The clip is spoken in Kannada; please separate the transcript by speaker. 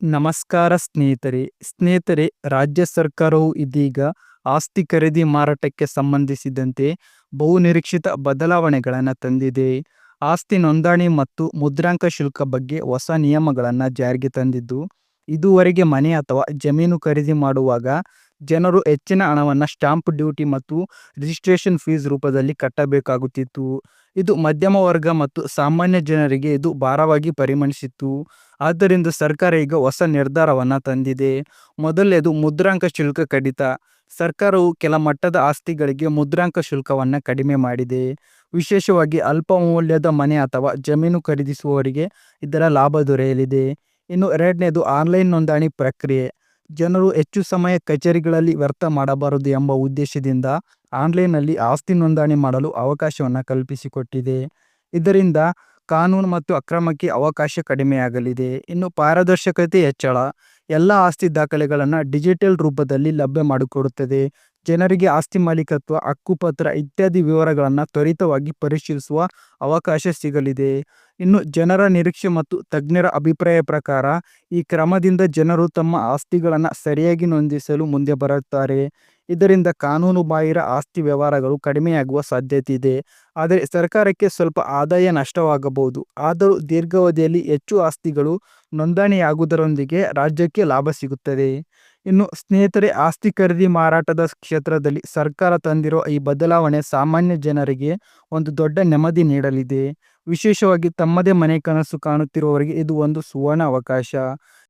Speaker 1: ನಮಸ್ಕಾರ ಸ್ನೇಹಿತರೆ. ಸ್ನೇಹಿತರೆ, ರಾಜ್ಯ ಸರ್ಕಾರವು ಇದೀಗ ಆಸ್ತಿ ಖರೀದಿ ಮಾರಾಟಕ್ಕೆ ಸಂಬಂಧಿಸಿದಂತೆ ಬಹುನಿರೀಕ್ಷಿತ ಬದಲಾವಣೆಗಳನ್ನು ತಂದಿದೆ. ಆಸ್ತಿ ನೋಂದಣಿ ಮತ್ತು ಮುದ್ರಾಂಕ ಶುಲ್ಕ ಬಗ್ಗೆ ಹೊಸ ನಿಯಮಗಳನ್ನು ಜಾರಿಗೆ ತಂದಿದ್ದು, ಇದುವರೆಗೆ ಮನೆ ಅಥವಾ ಜಮೀನು ಖರೀದಿ ಮಾಡುವಾಗ ಜನರು ಹೆಚ್ಚಿನ ಹಣವನ್ನು ಸ್ಟಾಂಪ್ ಡ್ಯೂಟಿ ಮತ್ತು ರಿಜಿಸ್ಟ್ರೇಷನ್ ಫೀಸ್ ರೂಪದಲ್ಲಿ ಕಟ್ಟಬೇಕಾಗುತ್ತಿತ್ತು. ಇದು ಮಧ್ಯಮ ವರ್ಗ ಮತ್ತು ಸಾಮಾನ್ಯ ಜನರಿಗೆ ಇದು ಭಾರವಾಗಿ ಪರಿಗಣಿಸಿತ್ತು ಆದ್ದರಿಂದ ಸರ್ಕಾರ ಈಗ ಹೊಸ ನಿರ್ಧಾರವನ್ನು ತಂದಿದೆ. ಮೊದಲನೇದು ಮುದ್ರಾಂಕ ಶುಲ್ಕ ಕಡಿತ. ಸರ್ಕಾರವು ಕೆಲ ಮಟ್ಟದ ಆಸ್ತಿಗಳಿಗೆ ಮುದ್ರಾಂಕ ಶುಲ್ಕವನ್ನು ಕಡಿಮೆ ಮಾಡಿದೆ. ವಿಶೇಷವಾಗಿ ಅಲ್ಪ ಮೌಲ್ಯದ ಮನೆ ಅಥವಾ ಜಮೀನು ಖರೀದಿಸುವವರಿಗೆ ಇದರ ಲಾಭ ದೊರೆಯಲಿದೆ. ಇನ್ನು ಎರಡನೇದು ಆನ್ಲೈನ್ ನೋಂದಣಿ ಪ್ರಕ್ರಿಯೆ. ಜನರು ಹೆಚ್ಚು ಸಮಯ ಕಚೇರಿಗಳಲ್ಲಿ ವ್ಯರ್ಥ ಮಾಡಬಾರದು ಎಂಬ ಉದ್ದೇಶದಿಂದ ಆನ್ಲೈನ್ನಲ್ಲಿ ಆಸ್ತಿ ನೋಂದಣಿ ಮಾಡಲು ಅವಕಾಶವನ್ನು ಕಲ್ಪಿಸಿಕೊಟ್ಟಿದೆ. ಇದರಿಂದ ಕಾನೂನು ಮತ್ತು ಅಕ್ರಮಕ್ಕೆ ಅವಕಾಶ ಕಡಿಮೆಯಾಗಲಿದೆ. ಇನ್ನು ಪಾರದರ್ಶಕತೆ ಹೆಚ್ಚಳ, ಎಲ್ಲ ಆಸ್ತಿ ದಾಖಲೆಗಳನ್ನು ಡಿಜಿಟಲ್ ರೂಪದಲ್ಲಿ ಲಭ್ಯ ಮಾಡಿಕೊಡುತ್ತದೆ. ಜನರಿಗೆ ಆಸ್ತಿ ಮಾಲೀಕತ್ವ, ಹಕ್ಕುಪತ್ರ ಇತ್ಯಾದಿ ವಿವರಗಳನ್ನು ತ್ವರಿತವಾಗಿ ಪರಿಶೀಲಿಸುವ ಅವಕಾಶ ಸಿಗಲಿದೆ. ಇನ್ನು ಜನರ ನಿರೀಕ್ಷೆ ಮತ್ತು ತಜ್ಞರ ಅಭಿಪ್ರಾಯ ಪ್ರಕಾರ, ಈ ಕ್ರಮದಿಂದ ಜನರು ತಮ್ಮ ಆಸ್ತಿಗಳನ್ನು ಸರಿಯಾಗಿ ನೋಂದಿಸಲು ಮುಂದೆ ಬರುತ್ತಾರೆ. ಇದರಿಂದ ಕಾನೂನು ಬಾಹಿರ ಆಸ್ತಿ ವ್ಯವಹಾರಗಳು ಕಡಿಮೆಯಾಗುವ ಸಾಧ್ಯತೆ ಇದೆ ಆದರೆ ಸರ್ಕಾರಕ್ಕೆ ಸ್ವಲ್ಪ ಆದಾಯ ನಷ್ಟವಾಗಬಹುದು. ಆದರೂ ದೀರ್ಘಾವಧಿಯಲ್ಲಿ ಹೆಚ್ಚು ಆಸ್ತಿಗಳು ನೋಂದಣಿಯಾಗುವುದರೊಂದಿಗೆ ರಾಜ್ಯಕ್ಕೆ ಲಾಭ ಸಿಗುತ್ತದೆ. ಇನ್ನು ಸ್ನೇಹಿತರೆ, ಆಸ್ತಿ ಖರೀದಿ ಮಾರಾಟದ ಕ್ಷೇತ್ರದಲ್ಲಿ ಸರ್ಕಾರ ತಂದಿರುವ ಈ ಬದಲಾವಣೆ ಸಾಮಾನ್ಯ ಜನರಿಗೆ ಒಂದು ದೊಡ್ಡ ನೆಮ್ಮದಿ ನೀಡಲಿದೆ. ವಿಶೇಷವಾಗಿ ತಮ್ಮದೇ ಮನೆ ಕನಸು ಕಾಣುತ್ತಿರುವವರಿಗೆ ಇದು ಒಂದು ಸುವರ್ಣ ಅವಕಾಶ.